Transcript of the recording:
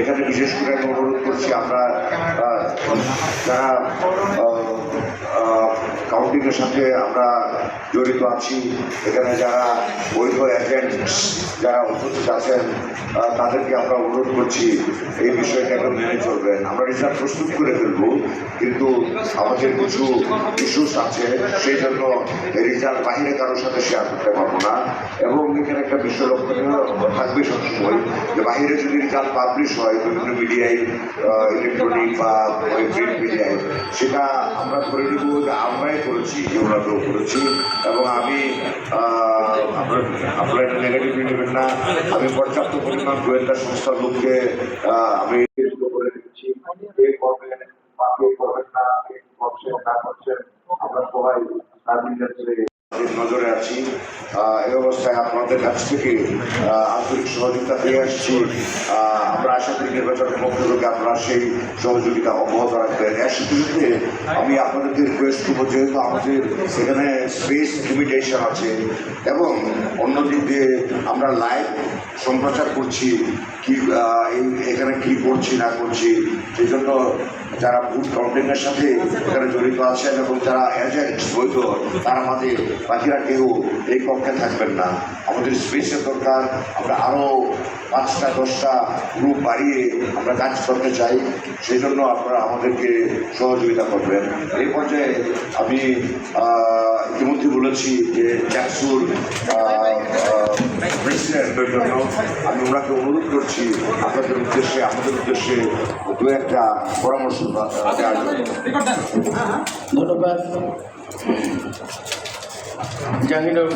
এখানে বিশেষ করে আমি অনুরোধ করছি আমরা যারা কাউন্টিংয়ের সাথে আমরা জড়িত আছি। এখানে যারা বৈধ এজেন্ট যারা উপস্থিত আছেন তাদেরকে আমরা অনুরোধ করছি এই বিষয়টাকে মেনে চলবেন। আমরা রিজাল্ট প্রস্তুত করে ফেলব, কিন্তু আমাদের কিছু ইস্যুস আছে, সেই জন্য রিজাল্ট বাহিরে কারোর সাথে শেয়ার করতে পারব না। এবং এখানে একটা বিশ্ব লক্ষণীয় থাকবে সবসময়, যে বাহিরে যদি রেজাল্ট পাবলিশ হয়, বিভিন্ন মিডিয়ায় ইলেকট্রনিক বা প্রিন্ট মিডিয়ায় সেটা আমরা ধরে নেব যে আমরাই করেছি তো করেছি, এবং আমি আপনার নেগেটিভ নেবেন না, আমি পর্যাপ্ত পরিমাণ গোয়েন্দা সংস্থার লোককে আমি করবেন না করছেন, আমরা সবাই আছি। এই অবস্থায় আপনাদের কাছ থেকে আন্তরিক সহযোগিতা পেয়ে আসছি। আমরা আশা করি নির্বাচনের পক্ষ থেকে আপনারা সেই সহযোগিতা অব্যাহত রাখবেন। এর সাথে আমি আপনাদেরকে রিকোয়েস্ট করব, যেহেতু আমাদের সেখানে স্পেস লিমিটেশন আছে এবং অন্যদিক দিয়ে আমরা লাইভ সম্প্রচার করছি, কি এখানে কি করছি, না করছি সেই জন্য যারা ভোট কাউন্টিংয়ের সাথে এখানে জড়িত আছেন এবং যারা এজেন্ট বৈধ, তারা আমাদের বাকিরা কেউ এই পক্ষে থাকবেন না। আমাদের স্পেসের দরকার। আমরা আরও পাঁচটা, দশটা গ্রুপ বাড়িয়ে আমরা কাজ করতে চাই। সেই জন্য আপনারা আমাদেরকে সহযোগিতা করবেন। এই পর্যায়ে আমি ইতিমধ্যে বলেছি যে চ্যাকসুর জন্য আমি ওনাকে অনুরোধ করছি, আপনাদের উদ্দেশ্যে, আমাদের উদ্দেশ্যে দু একটা পরামর্শ দেওয়ার জন্য। ধন্যবাদ। জাহিনুর